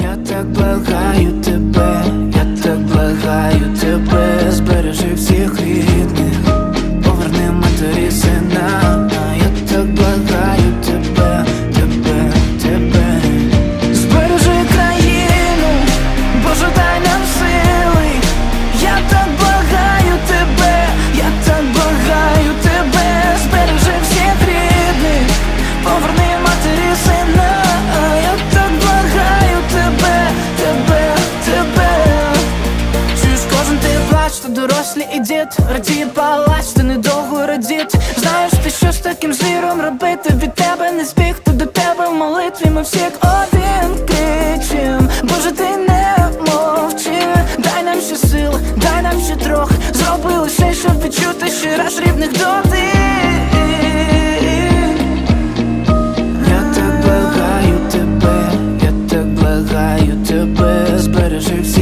Я так благаю тебе, я так благаю тебе, збережи всіх рідних, поверни матері сина, ти плач, то дорослі і дід. Радіє палач, ти недовго радіт. Знаєш ти що з таким звіром робити? Від тебе не збігти до тебе в молитві Ми всі як один кричим. Боже, ти не мовчи. Дай нам ще сил, дай нам ще трох. Зроби усе, щоб відчути ще раз рівних дотик Я так благаю тебе, я так благаю тебе, збережи всі